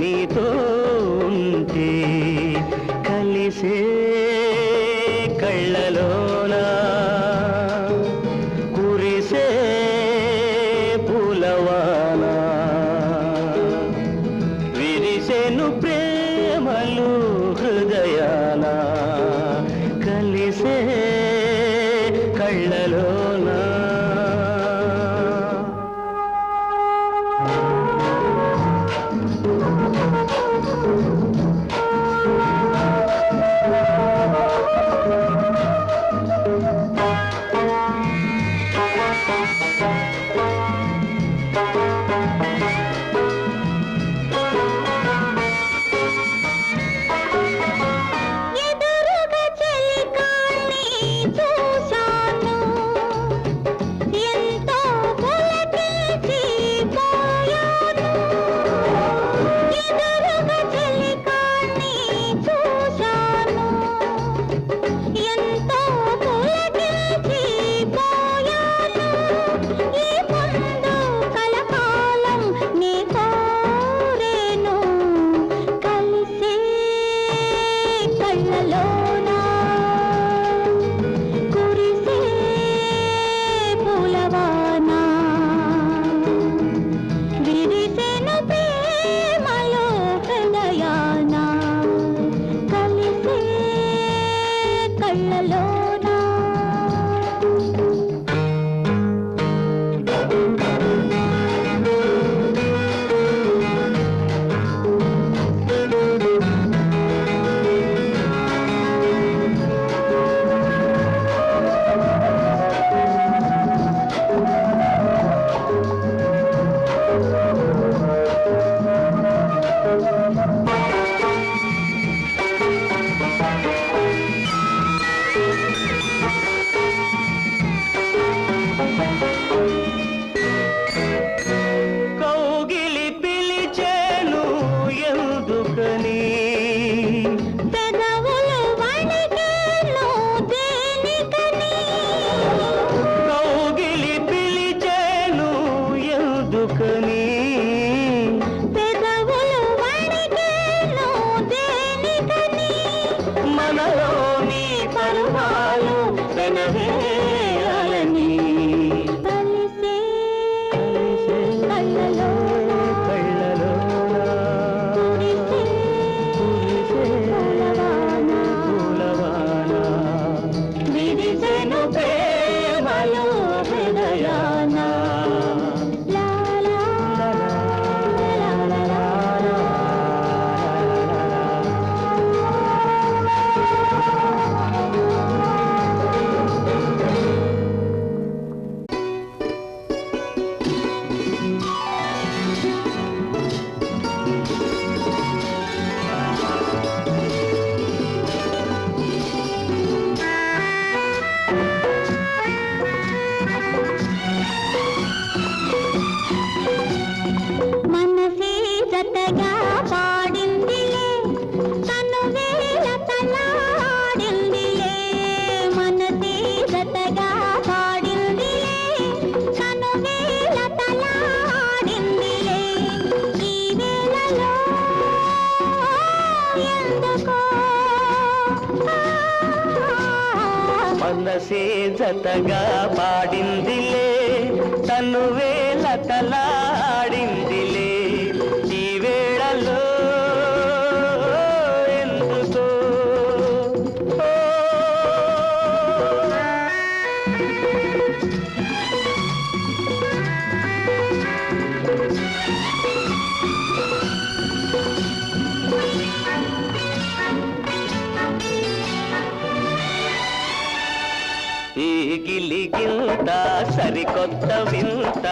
నీతో మనసే జతగా పాడిందిలే తను వేల తలా గిలి సరికొత్త వింత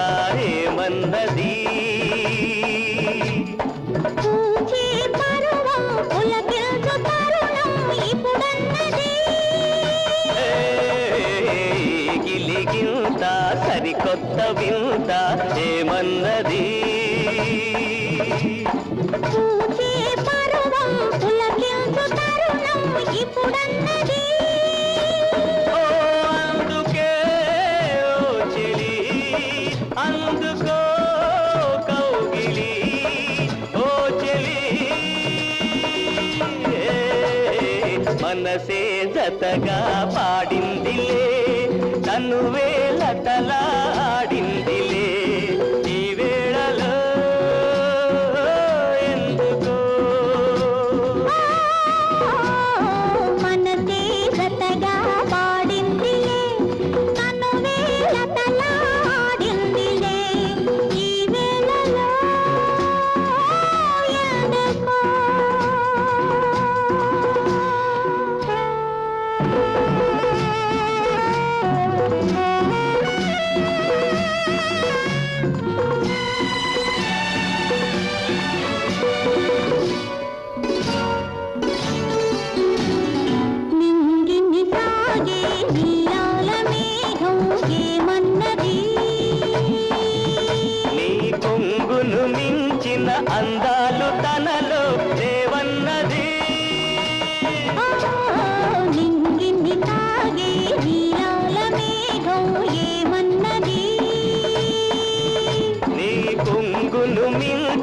ఏమన్నది గిలి గింత సరికొత్త వింత ఏమన్నది ఇప్పుడన్నది. మనసే జతగా పాడిందిలే.